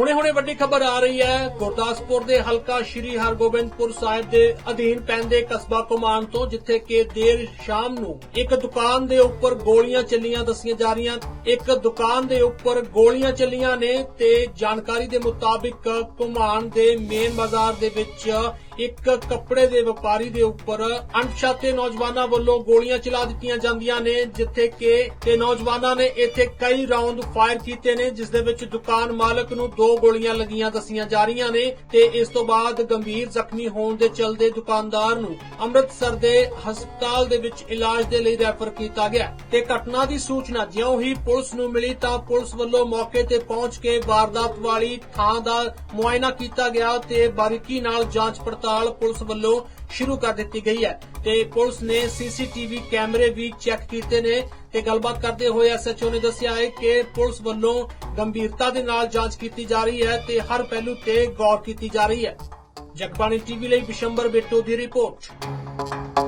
ਹੁਣੇ ਹੁਣੇ ਵੱਡੀ ਖਬਰ ਆ ਰਹੀ ਹੈ। ਗੁਰਦਾਸਪੁਰ ਦੇ ਹਲਕਾ ਸ਼੍ਰੀ ਹਰਗੋਬਿੰਦਪੁਰ ਸਾਹਿਬ ਦੇ ਅਧੀਨ ਪੈਂਦੇ ਕਸਬਾ ਕੁਮਾਨ ਤੋਂ, ਜਿੱਥੇ ਕਿ ਦੇਰ ਸ਼ਾਮ ਨੂੰ ਇੱਕ ਦੁਕਾਨ ਦੇ ਉੱਪਰ ਗੋਲੀਆਂ ਚੱਲੀਆਂ ਦੱਸੀਆਂ ਜਾ ਰਹੀਆਂ। ਇੱਕ ਦੁਕਾਨ ਦੇ ਉੱਪਰ ਗੋਲੀਆਂ ਚੱਲੀਆਂ ਨੇ ਤੇ ਜਾਣਕਾਰੀ ਦੇ ਮੁਤਾਬਿਕ ਕੁਮਾਨ ਦੇ ਮੇਨ ਬਾਜ਼ਾਰ ਦੇ ਵਿੱਚ ਇੱਕ ਕੱਪੜੇ ਦੇ ਵਪਾਰੀ ਦੇ ਉੱਪਰ ਅਣਛਾਤੇ ਨੌਜਵਾਨਾਂ ਵੱਲੋਂ ਗੋਲੀਆਂ ਚਲਾ ਦਿੱਤੀਆਂ ਜਾਂਦੀਆਂ ਨੇ, ਜਿੱਥੇ ਕਿ ਤੇ ਨੌਜਵਾਨਾਂ ਨੇ ਇੱਥੇ ਕਈ ਰਾਉਂਡ ਫਾਇਰ ਕੀਤੇ ਨੇ, ਜਿਸ ਦੇ ਵਿੱਚ ਦੁਕਾਨ ਮਾਲਕ ਨੂੰ ਦੋ ਗੋਲੀਆਂ ਲੱਗੀਆਂ ਦੱਸੀਆਂ ਜਾ ਰਹੀਆਂ ਨੇ ਤੇ ਇਸ ਤੋਂ ਬਾਅਦ ਗੰਭੀਰ ਜ਼ਖਮੀ ਹੋਣ ਦੇ ਚਲਦੇ ਦੁਕਾਨਦਾਰ ਨੂੰ ਅੰਮ੍ਰਿਤਸਰ ਦੇ ਹਸਪਤਾਲ ਦੇ ਵਿੱਚ ਇਲਾਜ ਦੇ ਲਈ ਰੈਫਰ ਕੀਤਾ ਗਿਆ। ਤੇ ਘਟਨਾ ਦੀ ਸੂਚਨਾ ਜਿਉਂ ਹੀ ਪੁਲਿਸ ਨੂੰ ਮਿਲੀ ਤਾਂ ਪੁਲਿਸ ਵੱਲੋਂ ਮੌਕੇ ਤੇ ਪਹੁੰਚ ਕੇ ਵਾਰਦਾਤ ਵਾਲੀ ਥਾਂ ਦਾ ਮੁਆਇਨਾ ਕੀਤਾ ਗਿਆ ਤੇ ਬਾਰੀਕੀ ਨਾਲ ਜਾਂਚ ਪੜਤਾਲ ਪੜਤਾਲ ਪੁਲਿਸ ਵੱਲੋਂ ਸ਼ੁਰੂ ਕਰ ਦਿੱਤੀ ਗਈ ਹੈ ਤੇ ਪੁਲਿਸ ਨੇ ਸੀਸੀਟੀਵੀ ਕੈਮਰੇ ਵੀ ਚੈੱਕ ਕੀਤੇ ਨੇ ਤੇ ਗੱਲਬਾਤ ਕਰਦੇ ਹੋਏ ਐਸਐਚਓ ਨੇ ਦੱਸਿਆ ਹੈ ਕਿ ਪੁਲਿਸ ਵੱਲੋਂ ਗੰਭੀਰਤਾ ਦੇ ਨਾਲ ਜਾਂਚ ਕੀਤੀ ਜਾ ਰਹੀ ਹੈ ਤੇ ਹਰ ਪਹਿਲੂ ਤੇ ਗੌਰ ਕੀਤੀ ਜਾ ਰਹੀ ਹੈ। ਜਗਬਾਣੀ ਟੀਵੀ ਲਈ ਬਿਸ਼ੰਬਰ ਬੇਟੋ ਦੀ ਰਿਪੋਰਟ।